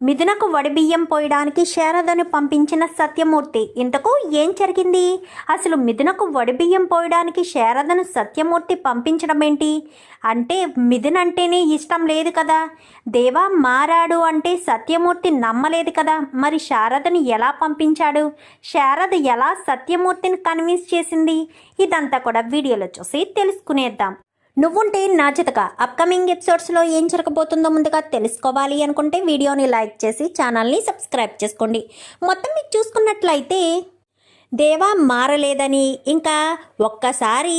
మిథునకు వడిబియ్యం పోయడానికి శారదను పంపించిన సత్యమూర్తి. ఇంతకు ఏం జరిగింది? అసలు మిథునకు వడిబియ్యం పోయడానికి శారదను సత్యమూర్తి పంపించడం ఏంటి అంటే మిథున్ అంటేనే ఇష్టం లేదు కదా. దేవా మారాడు అంటే సత్యమూర్తి నమ్మలేదు కదా. మరి శారదను ఎలా పంపించాడు? శారద ఎలా సత్యమూర్తిని కన్విన్స్ చేసింది? ఇదంతా కూడా వీడియోలో చూసి తెలుసుకునేద్దాం. నువ్వుంటే నాచితగా అప్కమింగ్ ఎపిసోడ్స్లో ఏం జరగబోతుందో ముందుగా తెలుసుకోవాలి అనుకుంటే వీడియోని లైక్ చేసి ఛానల్ని సబ్స్క్రైబ్ చేసుకోండి. మొత్తం మీకు చూసుకున్నట్లయితే దేవా మారలేదని ఇంకా ఒక్కసారి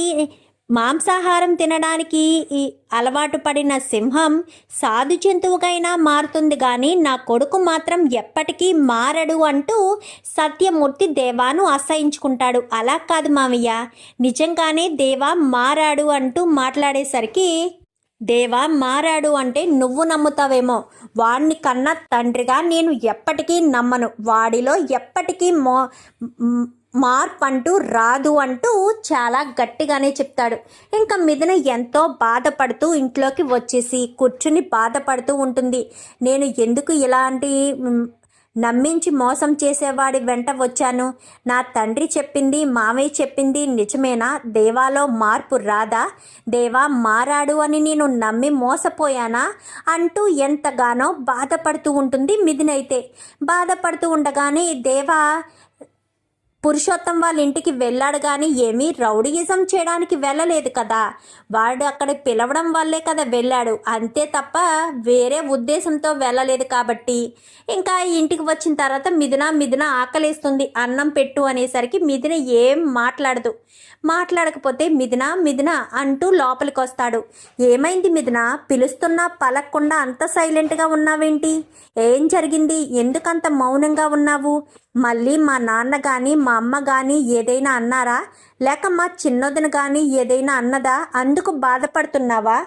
మాంసాహారం తినడానికి ఈ అలవాటు పడిన సింహం సాధు జంతువుకైనా మారుతుంది కానీ నా కొడుకు మాత్రం ఎప్పటికీ మారడు అంటూ సత్యమూర్తి దేవాను అసహించుకుంటాడు అలా కాదు మావయ్య నిజంగానే దేవా మారాడు అంటూ మాట్లాడేసరికి దేవా మారాడు అంటే నువ్వు నమ్ముతావేమో. వాడిని కన్నా తండ్రిగా నేను ఎప్పటికీ నమ్మను. వాడిలో ఎప్పటికీ మో మార్పు అంటూ రాదు అంటూ చాలా గట్టిగానే చెప్తాడు. ఇంకా మిథున ఎంతో బాధపడుతూ ఇంట్లోకి వచ్చేసి కూర్చుని బాధపడుతూ ఉంటుంది. నేను ఎందుకు ఇలాంటి నమ్మించి మోసం చేసేవాడి వెంట వచ్చాను? నా తండ్రి చెప్పింది మామయ్య చెప్పింది నిజమేనా? దేవాలో మార్పు రాదా? దేవా మారాడు అని నేను నమ్మి మోసపోయానా? అంటూ ఎంతగానో బాధపడుతూ ఉంటుంది మిథునైతే. బాధపడుతూ ఉండగానే దేవా పురుషోత్తం వాళ్ళ ఇంటికి వెళ్ళాడు కానీ ఏమీ రౌడీయిజం చేయడానికి వెళ్ళలేదు కదా. వాడు అక్కడ పిలవడం వల్లే కదా వెళ్ళాడు. అంతే తప్ప వేరే ఉద్దేశంతో వెళ్ళలేదు కాబట్టి. ఇంకా ఇంటికి వచ్చిన తర్వాత మిథున మిథున ఆకలేస్తుంది. అన్నం పెట్టు అనేసరికి మిథున ఏం మాట్లాడదు. మాట్లాడకపోతే మిథున మిథున అంటూ లోపలికి వస్తాడు ఏమైంది మిథున? పిలుస్తున్నా పలక్కుండా అంత సైలెంట్గా ఉన్నావేంటి? ఏం జరిగింది? ఎందుకంత మౌనంగా ఉన్నావు? మళ్ళీ మా నాన్న కానీ మా అమ్మ కానీ ఏదైనా అన్నారా? లేక మా చిన్నదిన కానీ ఏదైనా అన్నదా? అందుకు బాధపడుతున్నావా?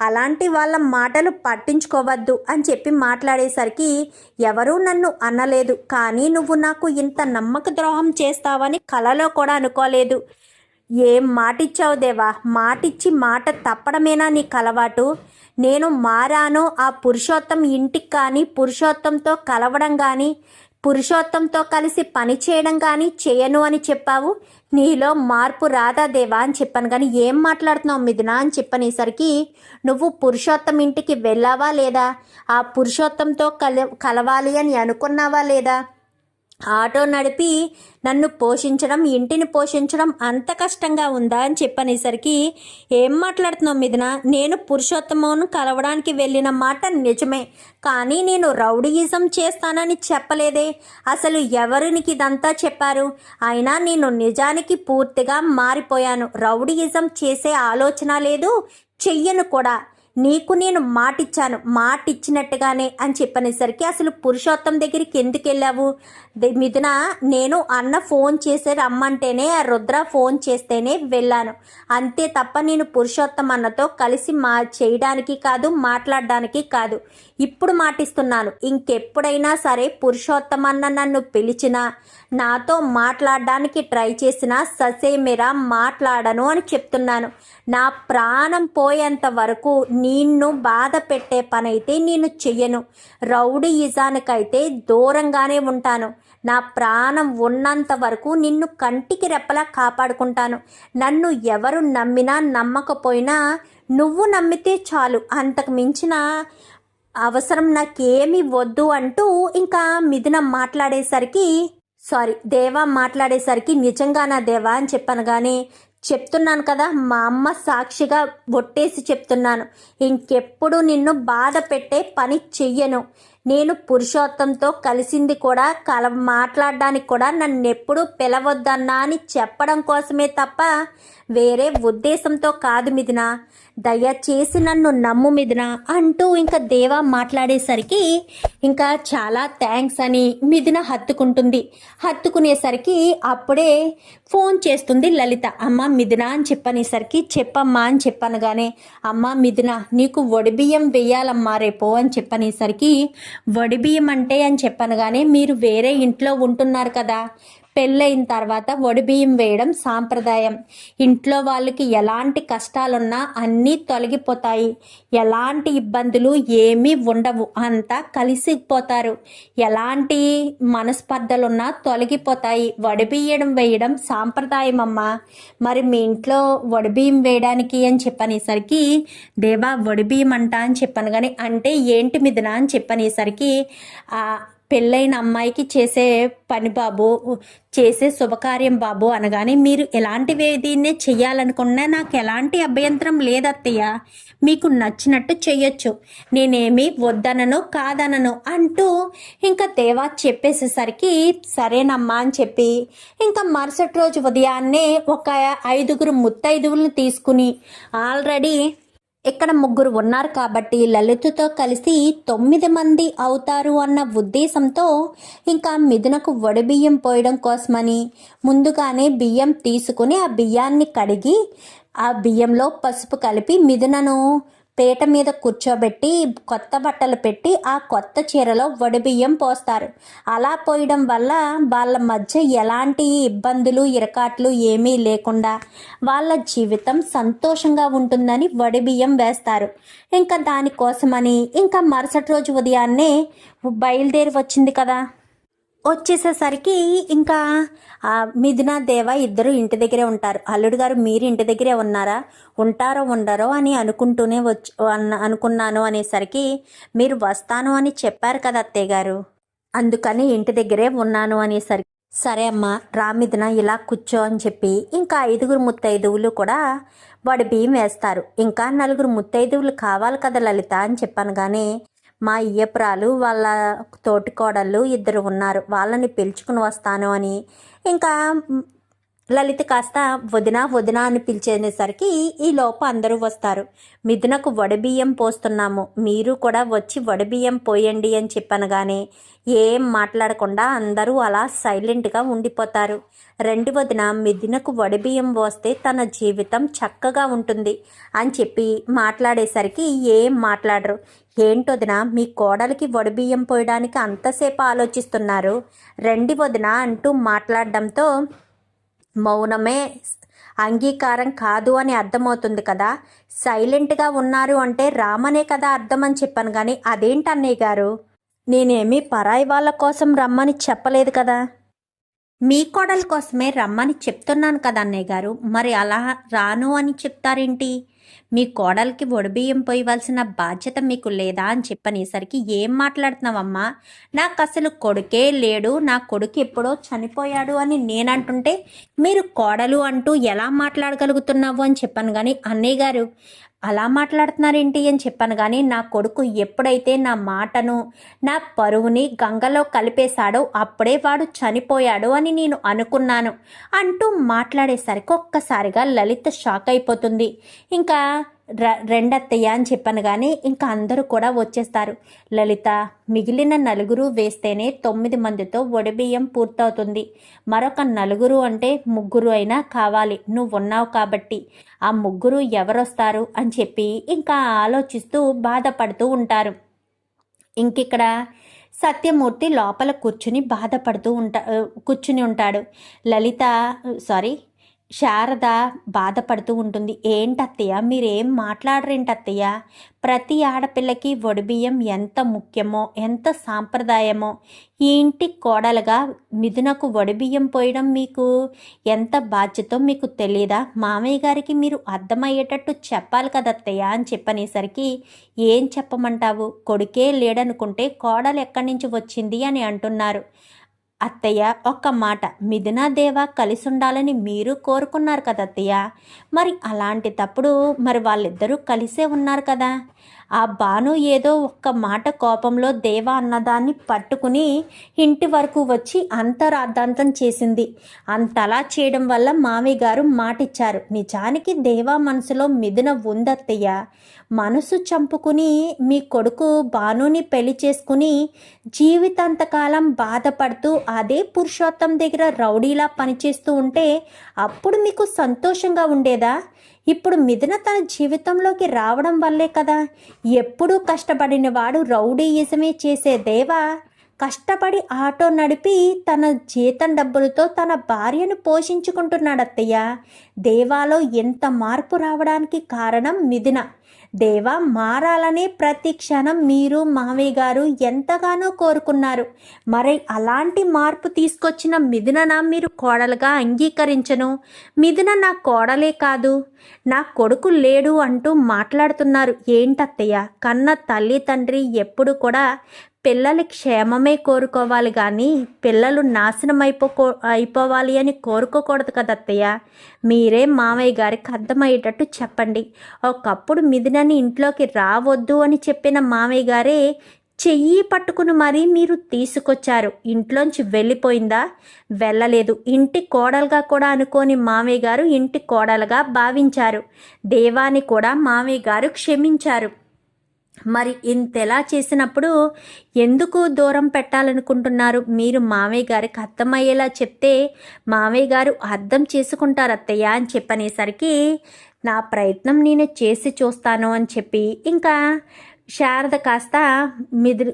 అలాంటి వాళ్ళ మాటలు పట్టించుకోవద్దు అని చెప్పి మాట్లాడేసరికి ఎవరూ నన్ను అనలేదు. కానీ నువ్వు నాకు ఇంత నమ్మక ద్రోహం చేస్తావని కలలో కూడా అనుకోలేదు. ఏం మాటిచ్చావు దేవా? మాటిచ్చి మాట తప్పడమేనా నీకు అలవాటు? నేను మారాను ఆ పురుషోత్తం ఇంటికి కానీ పురుషోత్తంతో కలవడం కానీ పురుషోత్తంతో కలిసి పని చేయడం కానీ చేయను అని చెప్పావు. నీలో మార్పు రాదా దేవా అని చెప్పాను. కానీ ఏం మాట్లాడుతున్నావు మిథున అని చెప్పనేసరికి నువ్వు పురుషోత్తం ఇంటికి వెళ్ళావా లేదా? ఆ పురుషోత్తంతో కల కలవాలి అని అనుకున్నావా లేదా? ఆటో నడిపి నన్ను పోషించడం ఇంటిని పోషించడం అంత కష్టంగా ఉందా అని చెప్పనేసరికి ఏం మాట్లాడుతున్నావు మీదన నేను పురుషోత్తమను కలవడానికి వెళ్ళిన మాట నిజమే కానీ నేను రౌడీయిజం చేస్తానని చెప్పలేదే. అసలు ఎవరికి ఇదంతా చెప్పారు? అయినా నేను నిజానికి పూర్తిగా మారిపోయాను. రౌడీయిజం చేసే ఆలోచన లేదు చెయ్యను కూడా. నీకు నేను మాటిచ్చాను మాటిచ్చినట్టుగానే అని చెప్పనేసరికి అసలు పురుషోత్తం దగ్గరికి ఎందుకు వెళ్ళావు మిథున నేను అన్న ఫోన్ చేసే రమ్మంటేనే ఆ రుద్ర ఫోన్ చేస్తేనే వెళ్ళాను. అంతే తప్ప నేను పురుషోత్తం అన్నతో కలిసి మా చేయడానికి కాదు మాట్లాడడానికి కాదు. ఇప్పుడు మాటిస్తున్నాను. ఇంకెప్పుడైనా సరే పురుషోత్తమన్న నన్ను పిలిచినా నాతో మాట్లాడడానికి ట్రై చేసినా ససేమిరా మాట్లాడను అని చెప్తున్నాను. నా ప్రాణం పోయేంత వరకు నిన్ను బాధ పెట్టే పని అయితే నేను చెయ్యను. రౌడీ ఇజానికైతే దూరంగానే ఉంటాను. నా ప్రాణం ఉన్నంత వరకు నిన్ను కంటికి రెప్పలా కాపాడుకుంటాను. నన్ను ఎవరు నమ్మినా నమ్మకపోయినా నువ్వు నమ్మితే చాలు. అంతకు మించిన అవసరం నాకేమీ వద్దు అంటూ ఇంకా మిథున మాట్లాడేసరికి సారీ దేవా మాట్లాడేసరికి నిజంగానా దేవా అని చెప్పాను. కానీ చెప్తున్నాను కదా మా అమ్మ సాక్షిగా ఒట్టేసి చెప్తున్నాను. ఇంకెప్పుడు నిన్ను బాధ పెట్టే పని చెయ్యను. నేను పురుషోత్తంతో కలిసింది కూడా కల మాట్లాడడానికి కూడా నన్ను ఎప్పుడు పిలవద్దన్నా అని చెప్పడం కోసమే తప్ప వేరే ఉద్దేశంతో కాదు మిదిన దయచేసి నన్ను నమ్ము మిదిన అంటూ ఇంకా దేవా మాట్లాడేసరికి ఇంకా చాలా థ్యాంక్స్ అని మిథున హత్తుకుంటుంది. హత్తుకునేసరికి అప్పుడే ఫోన్ చేస్తుంది లలిత. అమ్మ మిదిన అని చెప్పనేసరికి చెప్పమ్మా అని చెప్పనగానే అమ్మ మిథున నీకు వడిబియ్యం వెయ్యాలమ్మా రేపు అని చెప్పనేసరికి వడిబియ్యం అంటే అని చెప్పనగానే మీరు వేరే ఇంట్లో ఉంటున్నారు కదా. పెళ్ళైన తర్వాత వడిబియ్యం వేయడం సాంప్రదాయం. ఇంట్లో వాళ్ళకి ఎలాంటి కష్టాలున్నా అన్నీ తొలగిపోతాయి. ఎలాంటి ఇబ్బందులు ఏమీ ఉండవు. అంతా కలిసిపోతారు ఎలాంటి మనస్పర్ధలున్నా తొలగిపోతాయి. వడిబియ్యడం వేయడం సాంప్రదాయం అమ్మా మరి మీ ఇంట్లో వడిబియ్యం వేయడానికి అని చెప్పనేసరికి దేవా వడిబియ్యం అంట అని చెప్పాను. కానీ అంటే ఏంటి మిదనా అని చెప్పనేసరికి పెళ్ళైన అమ్మాయికి చేసే పని బాబు చేసే శుభకార్యం బాబు అనగానే మీరు ఎలాంటి దీన్నే చెయ్యాలనుకున్నా నాకు ఎలాంటి అభ్యంతరం లేదత్తయ్య. మీకు నచ్చినట్టు చెయ్యొచ్చు. నేనేమి వద్దనను కాదనను అంటూ ఇంకా దేవా చెప్పేసేసరికి సరేనమ్మా అని చెప్పి ఇంకా మరుసటి రోజు ఉదయాన్నే ఒక ఐదుగురు ముత్తైదువులను తీసుకుని ఆల్రెడీ ఇక్కడ ముగ్గురు ఉన్నారు కాబట్టి లలితతో కలిసి తొమ్మిది మంది అవుతారు అన్న ఉద్దేశంతో ఇంకా మిథునకు వడిబియ్యం పోయడం కోసమని ముందుగానే బియ్యం తీసుకుని ఆ బియ్యాన్ని కడిగి ఆ బియ్యంలో పసుపు కలిపి మిథునను పీట మీద కూర్చోబెట్టి కొత్త బట్టలు పెట్టి ఆ కొత్త చీరలో వడిబియ్యం పోస్తారు. అలా పోయడం వల్ల వాళ్ళ మధ్య ఎలాంటి ఇబ్బందులు ఇరకాట్లు ఏమీ లేకుండా వాళ్ళ జీవితం సంతోషంగా ఉంటుందని వడిబియ్యం వేస్తారు. ఇంకా దానికోసమని ఇంకా మరుసటి రోజు ఉదయాన్నే బయలుదేరి వచ్చింది కదా. వచ్చేసేసరికి ఇంకా మిథున దేవ ఇద్దరు ఇంటి దగ్గరే ఉంటారు. అల్లుడు గారు మీరు ఇంటి దగ్గరే ఉన్నారా? ఉంటారో ఉండరో అని అనుకుంటూనే వచ్చి అన్న అనుకున్నాను అనేసరికి మీరు వస్తాను అని చెప్పారు కదా అత్తయ్య గారు. అందుకని ఇంటి దగ్గరే ఉన్నాను అనేసరికి సరే అమ్మా రా ఇలా కూర్చో అని చెప్పి ఇంకా ఐదుగురు ముత్తైదువులు కూడా వాడి బియ్యం వేస్తారు. ఇంకా నలుగురు ముత్తైదువులు కావాలి కదా లలిత అని చెప్పాను కానీ మా ఇయ్యపురాలు వాళ్ళ తోటికోడళ్ళు ఇద్దరు ఉన్నారు. వాళ్ళని పిలుచుకుని వస్తాను అని. ఇంకా లలిత కాస్త వదిన వదిన అని పిలిచేసరికి ఈ లోప అందరూ వస్తారు. మిథునకు వడబియ్యం పోస్తున్నాము. మీరు కూడా వచ్చి వడబియ్యం పోయండి అని చెప్పనగానే ఏం మాట్లాడకుండా అందరూ అలా సైలెంట్గా ఉండిపోతారు. రెండు వదిన మిథునకు వడబియ్యం పోస్తే తన జీవితం చక్కగా ఉంటుంది అని చెప్పి మాట్లాడేసరికి ఏం మాట్లాడరు. ఏంటొదిన మీ కోడలికి వడబియ్యం పోయడానికి అంతసేపు ఆలోచిస్తున్నారు? రెండి వదిన అంటూ మాట్లాడడంతో మౌనమే అంగీకారం కాదు అని అర్థమవుతుంది కదా. సైలెంట్గా ఉన్నారు అంటే రామనే కదా అర్థమని చెప్పాను కానీ అదేంటి అన్నయ్య గారు? నేనేమి పరాయి వాళ్ళ కోసం రమ్మని చెప్పలేదు కదా. మీ కోడల కోసమే రమ్మని చెప్తున్నాను కదా అన్నయ్య గారు. మరి అలా రాను అని చెప్తారేంటి? మీ కోడలికి ఒడిబియ్యం పోయవలసిన బాధ్యత మీకు లేదా అని చెప్పనేసరికి ఏం మాట్లాడుతున్నావమ్మా? నాకు అసలు కొడుకే లేడు నా కొడుకు ఎప్పుడో చనిపోయాడు అని నేనంటుంటే మీరు కోడలు అంటూ ఎలా మాట్లాడగలుగుతున్నావు అని చెప్పాను కానీ అన్నయ్య గారు అలా మాట్లాడుతున్నారేంటి అని చెప్పాను కానీ నా కొడుకు ఎప్పుడైతే నా మాటను నా పరువుని గంగలో కలిపేశాడో అప్పుడే వాడు చనిపోయాడు అని నేను అనుకున్నాను. అంటూ మాట్లాడేసరికి ఒక్కసారిగా లలిత షాక్ అయిపోతుంది. ఇంకా రెండత్తయ్య అని చెప్పాను కానీ ఇంకా అందరూ కూడా వచ్చేస్తారు. లలిత మిగిలిన నలుగురు వేస్తేనే తొమ్మిది మందితో వడిబియ్యం పూర్తవుతుంది. మరొక నలుగురు అంటే ముగ్గురు అయినా కావాలి. నువ్వు ఉన్నావు కాబట్టి. ఆ ముగ్గురు ఎవరొస్తారు అని చెప్పి ఇంకా ఆలోచిస్తూ బాధపడుతూ ఉంటారు. ఇంకిక్కడ సత్యమూర్తి లోపల కూర్చుని బాధపడుతూ ఉంటా కూర్చుని ఉంటాడు. లలిత సారీ శారద బాధపడుతూ ఉంటుంది. ఏంటత్తయ్య? మీరేం మాట్లాడరేంటత్తయ్య? ప్రతి ఆడపిల్లకి వడిబియ్యం ఎంత ముఖ్యమో ఎంత సాంప్రదాయమో ఈ ఇంటి కోడలుగా మిథునకు వడిబియ్యం పోయడం మీకు ఎంత బాధ్యతో మీకు తెలియదా మామయ్య గారికి మీరు అర్థమయ్యేటట్టు చెప్పాలి కదత్తయ్య అని చెప్పనేసరికి ఏం చెప్పమంటావు? కొడుకే లేడనుకుంటే కోడలు ఎక్కడి నుంచి వచ్చింది? అని అంటున్నారు. అత్తయ్య ఒక్క మాట. మిథునాదేవ కలిసి ఉండాలని మీరు కోరుకున్నారు కదా అత్తయ్య? మరి అలాంటి తప్పుడు మరి వాళ్ళిద్దరూ కలిసే ఉన్నారు కదా? ఆ బాను ఏదో ఒక్క మాట కోపంలో దేవ అన్నదాన్ని పట్టుకుని ఇంటి వరకు వచ్చి అంతరార్థాంతం చేసింది. అంతలా చేయడం వల్ల మామయ్య గారు మాటిచ్చారు. నిజానికి దేవా మనసులో మిథున ఉందత్తయ్య. మనసు చంపుకుని మీ కొడుకు బానుని పెళ్ళి చేసుకుని జీవితాంతకాలం బాధపడుతూ అదే పురుషోత్తం దగ్గర రౌడీలా పనిచేస్తూ ఉంటే అప్పుడు మీకు సంతోషంగా ఉండేదా? ఇప్పుడు మిథున తన జీవితంలోకి రావడం వల్లే కదా. ఎప్పుడూ కష్టపడిన వాడు రౌడీయిజమే చేసే దేవా. కష్టపడి ఆటో నడిపి తన జీతం డబ్బులతో తన భార్యను పోషించుకుంటున్నాడు అత్తయ్య దేవాలో ఎంత మార్పు రావడానికి కారణం మిథున. దేవ మారాలనే ప్రతి క్షణం మీరు మావయ్య గారు ఎంతగానో కోరుకున్నారు. మరి అలాంటి మార్పు తీసుకొచ్చిన మిథునన మీరు కోడలుగా అంగీకరించను. మిథున నా కోడలే కాదు నా కొడుకు లేడు అంటూ మాట్లాడుతున్నారు. ఏంటత్తయ్య? కన్న తల్లి తండ్రి ఎప్పుడు కూడా పిల్లల క్షేమమే కోరుకోవాలి కానీ పిల్లలు నాశనం అయిపోకో అయిపోవాలి అని కోరుకోకూడదు కదా అత్తయ్య. మీరే మామయ్య గారికి అర్థమయ్యేటట్టు చెప్పండి. ఒకప్పుడు మిథునని ఇంట్లోకి రావద్దు అని చెప్పిన మామయ్య గారే చెయ్యి పట్టుకుని మరీ మీరు తీసుకొచ్చారు. ఇంట్లోంచి వెళ్ళిపోయిందా? వెళ్ళలేదు. ఇంటి కోడలుగా కూడా అనుకోని మామయ్య గారు ఇంటి కోడలుగా భావించారు. దేవాని కూడా మామయ్య గారు క్షమించారు. మరి ఇంతెలా చేసినప్పుడు ఎందుకు దూరం పెట్టాలనుకుంటున్నారు? మీరు మామయ్య గారికి అర్థమయ్యేలా చెప్తే మామయ్య గారు అర్థం చేసుకుంటారు అత్తయ్య అని చెప్పనేసరికి నా ప్రయత్నం నేను చేసి చూస్తాను అని చెప్పి ఇంకా శారద కాస్త మిది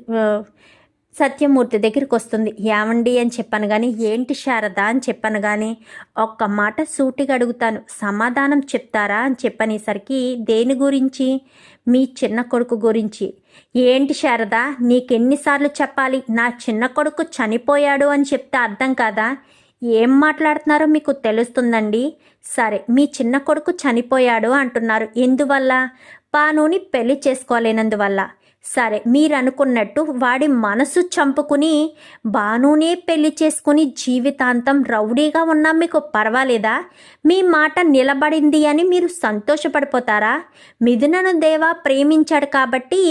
సత్యమూర్తి దగ్గరికి వస్తుంది ఏమండి అని చెప్పాను కానీ ఏంటి శారద అని చెప్పాను కానీ ఒక్క మాట సూటిగా అడుగుతాను. సమాధానం చెప్తారా అని చెప్పనేసరికి దేని గురించి? మీ చిన్న కొడుకు గురించి. ఏంటి శారద నీకెన్నిసార్లు చెప్పాలి? నా చిన్న కొడుకు చనిపోయాడు అని చెప్తే అర్థం కాదా? ఏం మాట్లాడుతున్నారో మీకు తెలుస్తుందండి? సరే మీ చిన్న కొడుకు చనిపోయాడు అంటున్నారు. ఎందువల్ల? పానుని పెళ్ళి చేసుకోలేనందువల్ల. సరే మీరు అనుకున్నట్టు వాడి మనసు చంపుకుని బానునే పెళ్ళి చేసుకుని జీవితాంతం రౌడీగా ఉన్నా మీకు పర్వాలేదా? మీ మాట నిలబడింది అని మీరు సంతోషపడిపోతారా? మిథునను దేవా ప్రేమించాడు కాబట్టి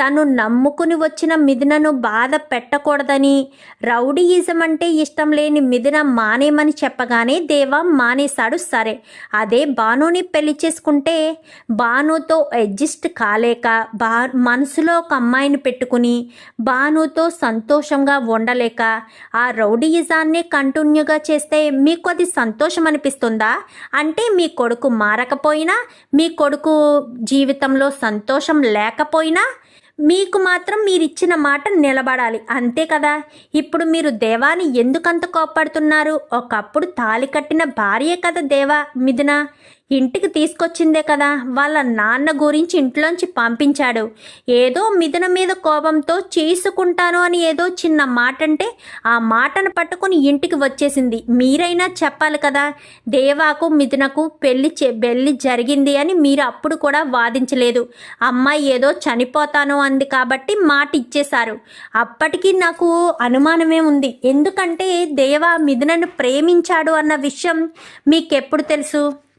తను నమ్ముకుని వచ్చిన మిథునను బాధ పెట్టకూడదని. రౌడీయిజం అంటే ఇష్టం లేని మిథున మానేమని చెప్పగానే దేవా మానేశాడు సరే. అదే బానుని పెళ్ళి చేసుకుంటే బానుతో అడ్జస్ట్ కాలేక బా మనసులో ఒక అమ్మాయిని పెట్టుకుని బానుతో సంతోషంగా ఉండలేక ఆ రౌడీయిజాన్ని కంటిన్యూగా చేస్తే మీకు అది సంతోషం అనిపిస్తుందా? అంటే మీ కొడుకు మారకపోయినా మీ కొడుకు జీవితంలో సంతోషం లేకపోయినా మీకు మాత్రం మీరు ఇచ్చిన మాట నిలబడాలి. అంతే కదా? ఇప్పుడు మీరు దేవాని ఎందుకంత కోప్పడుతున్నారు? ఒకప్పుడు తాలి కట్టిన భార్యే కదా దేవా మిథున? ఇంటికి తీసుకొచ్చిందే కదా. వాళ్ళ నాన్న గురించి ఇంట్లోంచి పంపించాడు. ఏదో మిథున మీద కోపంతో చేసుకుంటాను అని ఏదో చిన్న మాట అంటే ఆ మాటను పట్టుకుని ఇంటికి వచ్చేసింది. మీరైనా చెప్పాలి కదా. దేవాకు మిథునకు పెళ్ళి పెళ్ళి జరిగింది అని మీరు అప్పుడు కూడా వాదించలేదు. అమ్మాయి ఏదో చనిపోతాను అంది కాబట్టి మాట ఇచ్చేశారు. అప్పటికి నాకు అనుమానమే ఉంది. ఎందుకంటే దేవా మిథునను ప్రేమించాడు అన్న విషయం మీకెప్పుడు తెలుసు?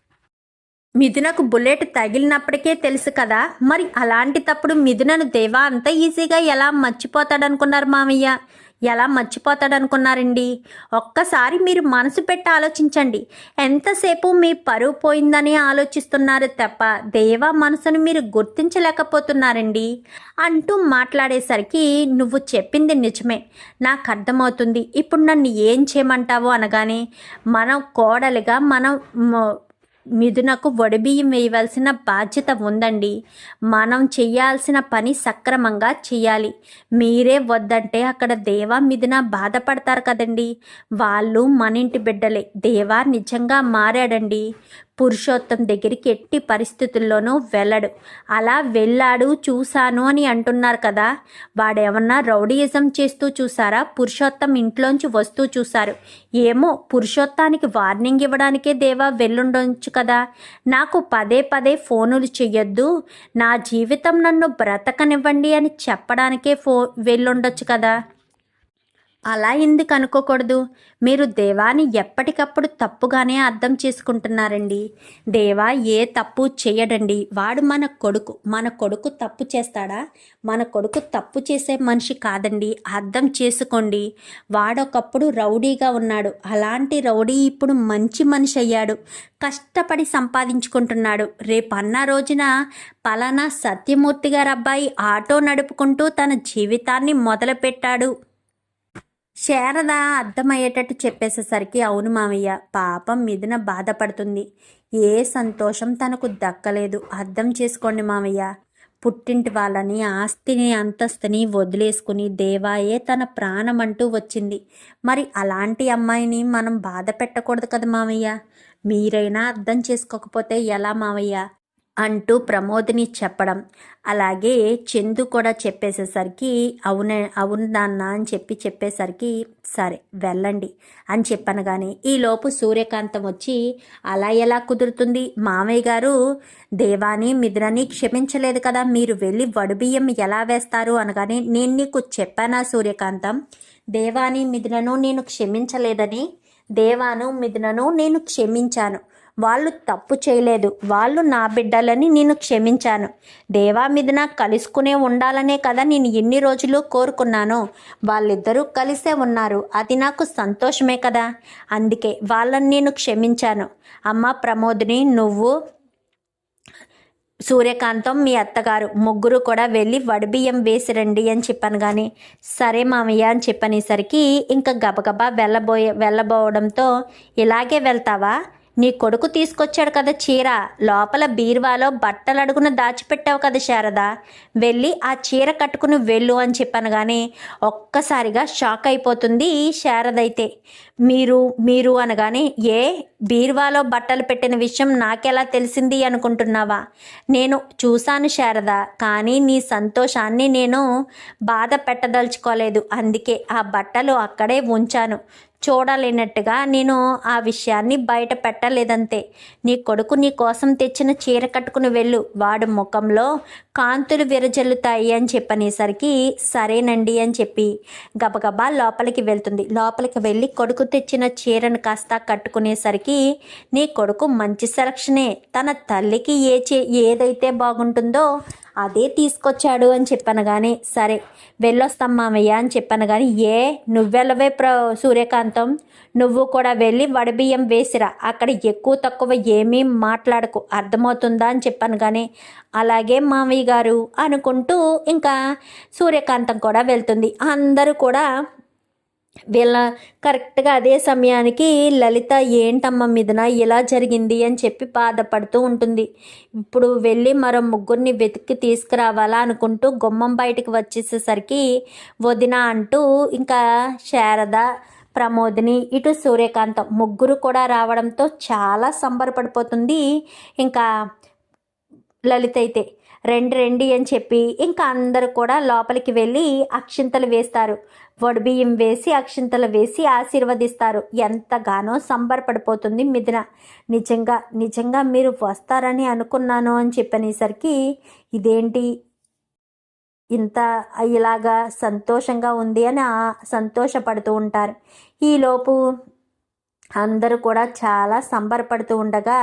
మిథునకు బుల్లెట్ తగిలినప్పటికే తెలుసు కదా. మరి అలాంటి తప్పుడు మిథునను దేవా అంత ఈజీగా ఎలా మర్చిపోతాడనుకున్నారు మామయ్య? ఎలా మర్చిపోతాడనుకున్నారండి? ఒక్కసారి మీరు మనసు పెట్టి ఆలోచించండి. ఎంతసేపు మీ పరువు పోయిందని ఆలోచిస్తున్నారు తప్ప దేవా మనసును మీరు గుర్తించలేకపోతున్నారండి? అంటూ మాట్లాడేసరికి నువ్వు చెప్పింది నిజమే. నాకు అర్థమవుతుంది. ఇప్పుడు నన్ను ఏం చేయమంటావు అనగానే మనం కోడలుగా మనం మిథునకు వడిబియ్యం వేయవలసిన బాధ్యత ఉందండి. మనం చేయాల్సిన పని సక్రమంగా చేయాలి. మీరే వద్దంటే అక్కడ దేవా మిథున బాధపడతారు కదండి. వాళ్ళు మన ఇంటి బిడ్డలే. దేవా నిజంగా మారాడండి. పురుషోత్తం దగ్గరికి ఎట్టి పరిస్థితుల్లోనూ వెళ్ళడు. అలా వెళ్ళాడు చూశాను అని అంటున్నారు కదా. వాడేమన్నా రౌడీయిజం చేస్తూ చూసారా పురుషోత్తం ఇంట్లోంచి వస్తూ చూశారు. ఏమో పురుషోత్తానికి వార్నింగ్ ఇవ్వడానికే దేవా వెళ్ళుండొచ్చు కదా. నాకు పదే పదే ఫోనులు చెయ్యొద్దు. నా జీవితం నన్ను బ్రతకనివ్వండి అని చెప్పడానికే ఫో వెళ్ళుండొచ్చు కదా. అలా ఎందుకు అనుకోకూడదు? మీరు దేవాని ఎప్పటికప్పుడు తప్పుగానే అర్థం చేసుకుంటున్నారండి. దేవా ఏ తప్పు చేయడండి. వాడు మన కొడుకు. మన కొడుకు తప్పు చేస్తాడా? మన కొడుకు తప్పు చేసే మనిషి కాదండి. అర్థం చేసుకోండి. వాడొకప్పుడు రౌడీగా ఉన్నాడు. అలాంటి రౌడీ ఇప్పుడు మంచి మనిషి అయ్యాడు. కష్టపడి సంపాదించుకుంటున్నాడు. రేపు అన్న రోజున పలానా సత్యమూర్తి గారు అబ్బాయి ఆటో నడుపుకుంటూ తన జీవితాన్ని మొదలుపెట్టాడు. శారద అర్థమయ్యేటట్టు చెప్పేసేసరికి అవును మామయ్య పాపం మిథున బాధపడుతుంది. ఏ సంతోషం తనకు దక్కలేదు. అర్థం చేసుకోండి మామయ్య. పుట్టింటి వాళ్ళని ఆస్తిని అంతస్తుని వదిలేసుకుని దేవాయే తన ప్రాణం అంటూ వచ్చింది. మరి అలాంటి అమ్మాయిని మనం బాధ పెట్టకూడదు కదా మామయ్య? మీరైనా అర్థం చేసుకోకపోతే ఎలా మావయ్య అంటూ ప్రమోద్ని చెప్పడం. అలాగే చందు కూడా చెప్పేసేసరికి అవునే అవును నాన్న అని చెప్పి చెప్పేసరికి సరే వెళ్ళండి అని చెప్పాను కానీ ఈలోపు సూర్యకాంతం వచ్చి అలా ఎలా కుదురుతుంది? మామయ్య గారు దేవాని మిద్రని క్షమించలేదు కదా మీరు వెళ్ళి వడుబియ్యం ఎలా వేస్తారు అనగానే నేను నీకు చెప్పానా సూర్యకాంతం దేవాని మిద్రను నేను క్షమించలేదని దేవాను మిథునను నేను క్షమించాను. వాళ్ళు తప్పు చేయలేదు. వాళ్ళు నా బిడ్డలని నేను క్షమించాను. దేవా మీద నాకు కలుసుకునే ఉండాలనే కదా నేను ఎన్ని రోజులు కోరుకున్నాను. వాళ్ళిద్దరూ కలిసే ఉన్నారు. అది నాకు సంతోషమే కదా. అందుకే వాళ్ళని నేను క్షమించాను. అమ్మ ప్రమోద్ని నువ్వు సూర్యకాంతం మీ అత్తగారు ముగ్గురు కూడా వెళ్ళి వడిబియ్యం వేసిరండి అని చెప్పాను కానీ సరే మామయ్య అని చెప్పనేసరికి ఇంకా గబగబా వెళ్ళబోయే వెళ్ళబోవడంతో ఇలాగే వెళ్తావా? నీ కొడుకు తీసుకొచ్చాడు కదా చీర. లోపల బీరువాలో బట్టలు అడుగున దాచిపెట్టావు కదా శారద. వెళ్ళి ఆ చీర కట్టుకుని వెళ్ళు అని చెప్పాను కానీ ఒక్కసారిగా షాక్ అయిపోతుంది శారద అయితే మీరు మీరు అనగానే ఏ? బీరువాలో బట్టలు పెట్టిన విషయం నాకెలా తెలిసింది అనుకుంటున్నావా? నేను చూశాను శారద కానీ నీ సంతోషాన్ని నేను బాధ పెట్టదలుచుకోలేదు. అందుకే ఆ బట్టలు అక్కడే ఉంచాను. చూడలేనట్టుగా నేను ఆ విషయాన్ని బయట పెట్టలేదంతే. నీ కొడుకు నీ కోసం తెచ్చిన చీర కట్టుకుని వెళ్ళు. వాడు ముఖంలో కాంతులు విరజల్లుతాయి అని చెప్పనేసరికి సరేనండి అని చెప్పి గబగబా లోపలికి వెళ్తుంది. లోపలికి వెళ్ళి కొడుకు తెచ్చిన చీరను కాస్త కట్టుకునేసరికి నీ కొడుకు మంచి సెలక్షనే. తన తల్లికి ఏ చే ఏదైతే బాగుంటుందో అదే తీసుకొచ్చాడు అని చెప్పాను కానీ సరే వెళ్ళొస్తాం మామయ్య అని చెప్పాను కానీ ఏ నువ్వెళ్ళవే ప్ర సూర్యకాంతం. నువ్వు కూడా వెళ్ళి వడబియ్యం వేసిరా. అక్కడ ఎక్కువ తక్కువ ఏమీ మాట్లాడకు. అర్థమవుతుందా అని చెప్పాను కానీ అలాగే మామయ్య గారు అనుకుంటూ ఇంకా సూర్యకాంతం కూడా వెళ్తుంది. అందరూ కూడా వీళ్ళ కరెక్ట్గా అదే సమయానికి లలిత ఏంటమ్మ మీదన ఇలా జరిగింది అని చెప్పి బాధపడుతూ ఉంటుంది. ఇప్పుడు వెళ్ళి మరో ముగ్గురిని వెతికి తీసుకురావాలా అనుకుంటూ గుమ్మం బయటికి వచ్చేసేసరికి వదిన అంటూ ఇంకా శారద ప్రమోదిని ఇటు సూర్యకాంతం ముగ్గురు కూడా రావడంతో చాలా సంబరపడిపోతుంది. ఇంకా లలిత అయితే రెండు రెండు అని చెప్పి ఇంకా అందరూ కూడా లోపలికి వెళ్ళి అక్షింతలు వేస్తారు. వడిబియ్యం వేసి అక్షింతలు వేసి ఆశీర్వదిస్తారు. ఎంతగానో సంబరపడిపోతుంది మిథున. నిజంగా నిజంగా మీరు వస్తారని అనుకున్నాను అని చెప్పనేసరికి ఇదేంటి? ఇంత ఇలాగా సంతోషంగా ఉంది అని సంతోషపడుతూ ఉంటారు. ఈలోపు అందరూ కూడా చాలా సంబరపడుతూ ఉండగా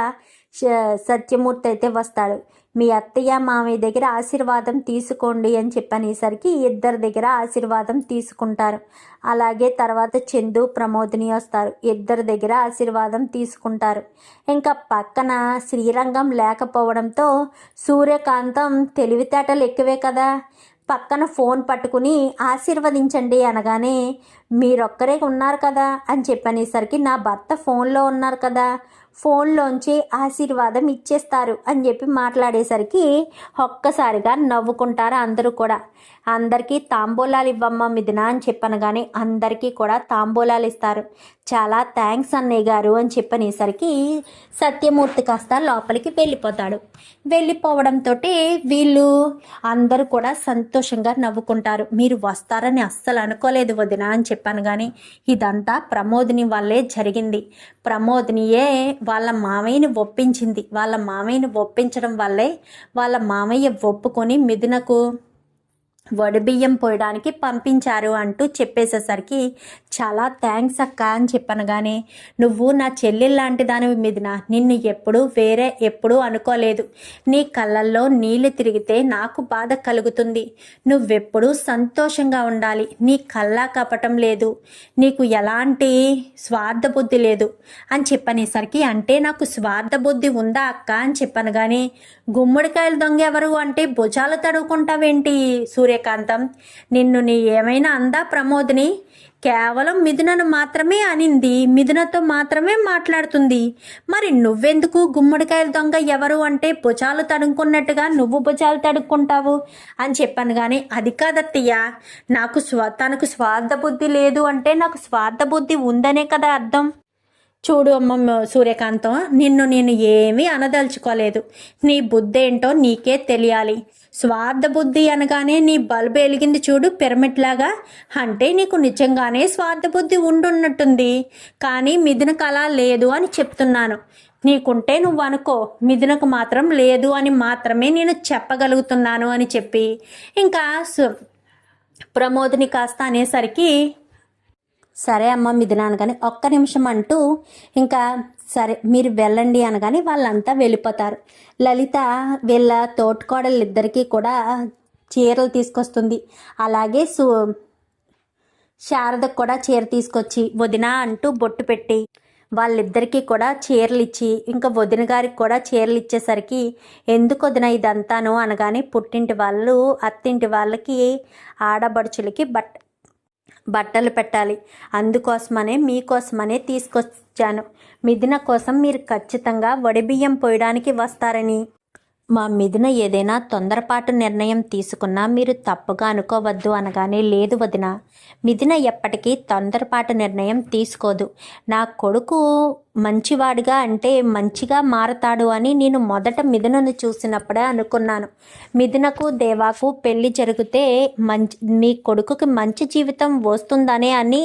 సత్యమూర్తి అయితే వస్తాడు. మీ అత్తయ్య మామయ్య దగ్గర ఆశీర్వాదం తీసుకోండి అని చెప్పనేసరికి ఇద్దరి దగ్గర ఆశీర్వాదం తీసుకుంటారు. అలాగే తర్వాత చందు ప్రమోదిని వస్తారు. ఇద్దరి దగ్గర ఆశీర్వాదం తీసుకుంటారు. ఇంకా పక్కన శ్రీరంగం లేకపోవడంతో సూర్యకాంతం తెలివితేటలు ఎక్కువే కదా. పక్కన ఫోన్ పట్టుకుని ఆశీర్వదించండి అనగానే మీరొక్కరే ఉన్నారు కదా అని చెప్పనేసరికి నా భర్త ఫోన్లో ఉన్నారు కదా. ఫోన్లోంచి ఆశీర్వాదం ఇచ్చేస్తారు అని చెప్పి మాట్లాడేసరికి ఒక్కసారిగా నవ్వుకుంటారు అందరూ కూడా. అందరికీ తాంబూలాలు ఇవ్వమ్మ మిథున అని చెప్పను కానీ అందరికీ కూడా తాంబూలాలు ఇస్తారు చాలా థ్యాంక్స్ అన్నయ్య గారు అని చెప్పనేసరికి సత్యమూర్తి కాస్త లోపలికి వెళ్ళిపోతాడు. వెళ్ళిపోవడంతో వీళ్ళు అందరూ కూడా సంతోషంగా నవ్వుకుంటారు. మీరు వస్తారని అస్సలు అనుకోలేదు వదిన అని చెప్పాను కానీ ఇదంతా ప్రమోదిని వల్లే జరిగింది. ప్రమోదినియే వాళ్ళ మామయ్యని ఒప్పించింది. వాళ్ళ మామయ్యని ఒప్పించడం వల్లే వాళ్ళ మామయ్య ఒప్పుకొని మిథునకు వడబియ్యం పోయడానికి పంపించారు అంటూ చెప్పేసేసరికి చాలా థ్యాంక్స్ అక్క అని చెప్పనగానే నువ్వు నా చెల్లెలు లాంటి దానివి మీదిన నిన్ను ఎప్పుడూ వేరే ఎప్పుడూ అనుకోలేదు. నీ కళ్ళల్లో నీళ్ళు తిరిగితే నాకు బాధ కలుగుతుంది. నువ్వెప్పుడూ సంతోషంగా ఉండాలి. నీ కళ్ళా కపటం లేదు. నీకు ఎలాంటి స్వార్థ బుద్ధి లేదు అని చెప్పనేసరికి అంటే నాకు స్వార్థ బుద్ధి ఉందా అక్క అని చెప్పను. కానీ గుమ్మడికాయలు దొంగ ఎవరు? అంటే భుజాలు తడుకుంటావేంటి సూర్య సూర్యకాంతం నిన్ను నీ ఏమైనా అందా ప్రమోద్ని? కేవలం మిథునను మాత్రమే అనింది మిథునతో మాత్రమే మాట్లాడుతుంది. మరి నువ్వెందుకు గుమ్మడికాయల దొంగ ఎవరు అంటే భుజాలు తడుముకున్నట్టుగా నువ్వు భుజాలు తడుక్కుంటావు అని చెప్పాను కానీ అది కాదత్తయ్య. నాకు స్వ తనకు స్వార్థ బుద్ధి లేదు అంటే నాకు స్వార్థ బుద్ధి ఉందనే కదా అర్థం. చూడు అమ్మ సూర్యకాంతం నిన్ను నేను ఏమీ అనదలుచుకోలేదు. నీ బుద్ధి ఏంటో నీకే తెలియాలి. స్వార్థ బుద్ధి అనగానే నీ బల్బు వెలిగింది చూడు పిరమిడ్ లాగా అంటే నీకు నిజంగానే స్వార్థ బుద్ధి ఉండున్నట్టుంది. కానీ మిథునకు అలా లేదు అని చెప్తున్నాను. నీకుంటే నువ్వు అనుకో మిథునకు మాత్రం లేదు అని మాత్రమే నేను చెప్పగలుగుతున్నాను అని చెప్పి. ఇంకా ప్రమోద్ని కాస్త అనేసరికి సరే అమ్మ మిథున అనగానే ఒక్క నిమిషం అంటూ ఇంకా సరే మీరు వెళ్ళండి అనగానే వాళ్ళంతా వెళ్ళిపోతారు. లలిత వీళ్ళ తోటికోడలిద్దరికీ కూడా చీరలు తీసుకొస్తుంది. అలాగే సు శారదకు కూడా చీర తీసుకొచ్చి వదిన అంటూ బొట్టు పెట్టి వాళ్ళిద్దరికీ కూడా చీరలు ఇచ్చి ఇంకా వదిన గారికి కూడా చీరలు ఇచ్చేసరికి ఎందుకు వదిన ఇదంతాను? అనగానే పుట్టింటి వాళ్ళు అత్తింటి వాళ్ళకి ఆడబడుచులకి బట్ట బట్టలు పెట్టాలి. అందుకోసమనే మీకోసమనే తీసుకొచ్చాను. మిథున కోసం మీరు ఖచ్చితంగా వడిబియ్యం పోయడానికి వస్తారని. మా మిథున ఏదైనా తొందరపాటు నిర్ణయం తీసుకున్నా మీరు తప్పుగా అనుకోవద్దు అనగానే లేదు వదిన. మిథున ఎప్పటికీ తొందరపాటు నిర్ణయం తీసుకోదు. నా కొడుకు మంచివాడిగా అంటే మంచిగా మారతాడు అని నేను మొదట మిథునను చూసినప్పుడే అనుకున్నాను. మిథునకు దేవాకు పెళ్ళి జరిగితే మంచి మీ కొడుకుకి మంచి జీవితం వస్తుందనే అని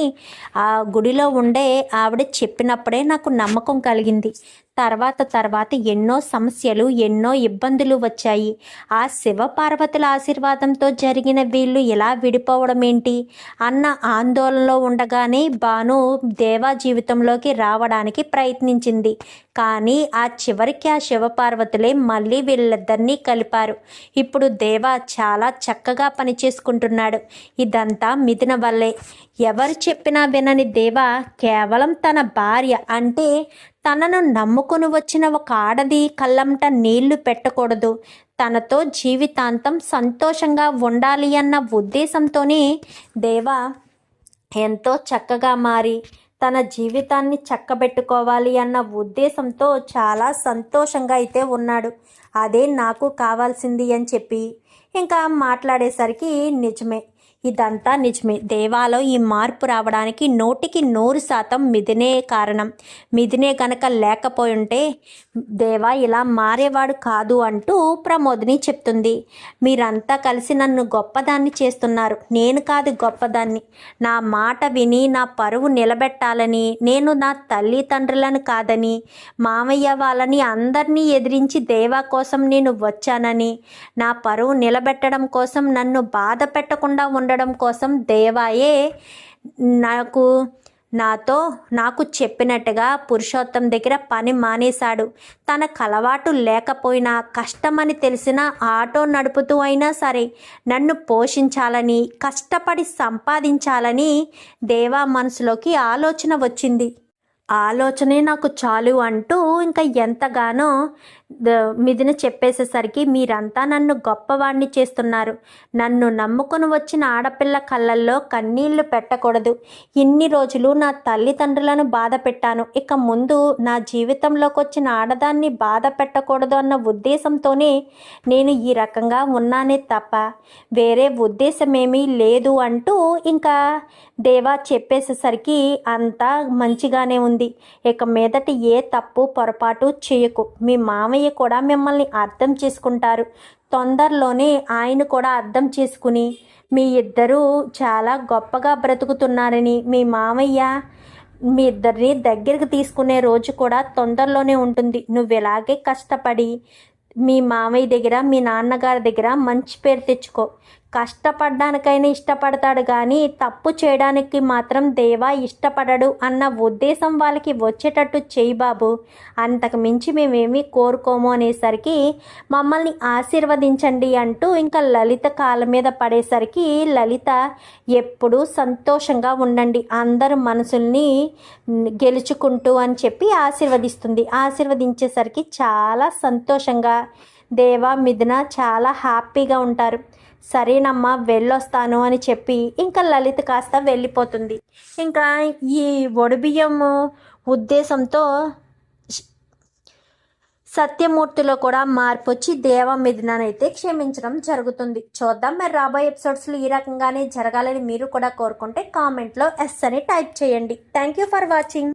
ఆ గుడిలో ఉండే ఆవిడ చెప్పినప్పుడే నాకు నమ్మకం కలిగింది. తర్వాత తర్వాత ఎన్నో సమస్యలు ఎన్నో ఇబ్బందులు వచ్చాయి. ఆ శివపార్వతుల ఆశీర్వాదంతో జరిగిన వీళ్ళు ఎలా విడిపోవడం ఏంటి? అన్న ఆందోళనలో ఉండగానే భాను దేవా జీవితంలోకి రావడానికి ప్రయత్నించింది. కానీ ఆ చివరికి ఆ శివపార్వతులే మళ్ళీ వీళ్ళిద్దరినీ కలిపారు. ఇప్పుడు దేవ చాలా చక్కగా పనిచేసుకుంటున్నాడు. ఇదంతా మిథున వల్లే. ఎవరు చెప్పినా వినని దేవ కేవలం తన భార్య అంటే తనను నమ్ముకుని వచ్చిన ఒక ఆడది కళ్ళంట నీళ్ళు పెట్టకూడదు. తనతో జీవితాంతం సంతోషంగా ఉండాలి అన్న ఉద్దేశంతోనే దేవ ఎంతో చక్కగా మారి తన జీవితాన్ని చక్కబెట్టుకోవాలి అన్న ఉద్దేశంతో చాలా సంతోషంగా అయితే ఉన్నాడు. అదే నాకు కావాల్సింది అని చెప్పి ఇంకా మాట్లాడేసరికి నిజమే. ఇదంతా నిజమే. దేవాలో ఈ మార్పు రావడానికి నోటికి నూరు శాతం మిథునే కారణం. మిథునే గనక లేకపోయుంటే దేవా ఇలా మారేవాడు కాదు అంటూ ప్రమోదిని చెప్తుంది. మీరంతా కలిసి నన్ను గొప్పదాన్ని చేస్తున్నారు. నేను కాదు గొప్పదాన్ని. నా మాట విని నా పరువు నిలబెట్టాలని నేను నా తల్లిదండ్రులను కాదని మామయ్య వాళ్ళని అందరినీ ఎదిరించి దేవా కోసం నేను వచ్చానని నా పరువు నిలబెట్టడం కోసం నన్ను బాధ పెట్టకుండా ఉండడం కోసం దేవాయే నాకు నాతో నాకు చెప్పినట్టుగా పురుషోత్తం దగ్గర పని మానేశాడు. తనకు అలవాటు లేకపోయినా కష్టమని తెలిసిన ఆటో నడుపుతూ అయినా సరే నన్ను పోషించాలని కష్టపడి సంపాదించాలని దేవా మనసులోకి ఆలోచన వచ్చింది. ఆలోచనే నాకు చాలు అంటూ ఇంకా ఎంతగానో మిథున చెప్పేసేసరికి మీరంతా నన్ను గొప్పవాణ్ణి చేస్తున్నారు. నన్ను నమ్ముకొని వచ్చిన ఆడపిల్ల కళ్ళల్లో కన్నీళ్ళు పెట్టకూడదు. ఇన్ని రోజులు నా తల్లిదండ్రులను బాధ పెట్టాను. ఇక ముందు నా జీవితంలోకి వచ్చిన ఆడదాన్ని బాధ పెట్టకూడదు అన్న ఉద్దేశంతోనే నేను ఈ రకంగా ఉన్నానే తప్ప వేరే ఉద్దేశమేమీ లేదు అంటూ ఇంకా దేవా చెప్పేసేసరికి అంతా మంచిగానే ఉంది. ఇక మీదట ఏ తప్పు పొరపాటు చేయకు. మీ మామయ్య కూడా మిమ్మల్ని అర్థం చేసుకుంటారు. తొందరలోనే ఆయన కూడా అర్థం చేసుకుని మీ ఇద్దరూ చాలా గొప్పగా బ్రతుకుతున్నారని మీ మామయ్య మీ ఇద్దరిని దగ్గరికి తీసుకునే రోజు కూడా తొందరలోనే ఉంటుంది. నువ్వు ఇలాగే కష్టపడి మీ మామయ్య దగ్గర మీ నాన్నగారి దగ్గర మంచి పేరు తెచ్చుకో. కష్టపడ్డానికైనా ఇష్టపడతాడు కానీ తప్పు చేయడానికి మాత్రం దేవా ఇష్టపడడు అన్న ఉద్దేశం వాళ్ళకి వచ్చేటట్టు చేయి బాబు. అంతకు మించి మేమేమి కోరుకోము అనేసరికి మమ్మల్ని ఆశీర్వదించండి అంటూ ఇంకా లలిత కాళ్ళ మీద పడేసరికి లలిత ఎప్పుడూ సంతోషంగా ఉండండి. అందరు మనసుల్ని గెలుచుకుంటూ అని చెప్పి ఆశీర్వదిస్తుంది. ఆశీర్వదించేసరికి చాలా సంతోషంగా దేవా మిథున చాలా హ్యాపీగా ఉంటారు. సరేనమ్మా వెళ్ళొస్తాను అని చెప్పి ఇంకా లలిత కాస్త వెళ్ళిపోతుంది. ఇంకా ఈ ఒడిబియ్యము ఉద్దేశంతో సత్యమూర్తిలో కూడా మార్పు వచ్చి దేవ మిథుననైతే క్షమించడం జరుగుతుంది. చూద్దాం మరి రాబోయే ఎపిసోడ్స్లో ఈ రకంగానే జరగాలని మీరు కూడా కోరుకుంటే కామెంట్లో ఎస్ అని టైప్ చేయండి. Thank you for watching.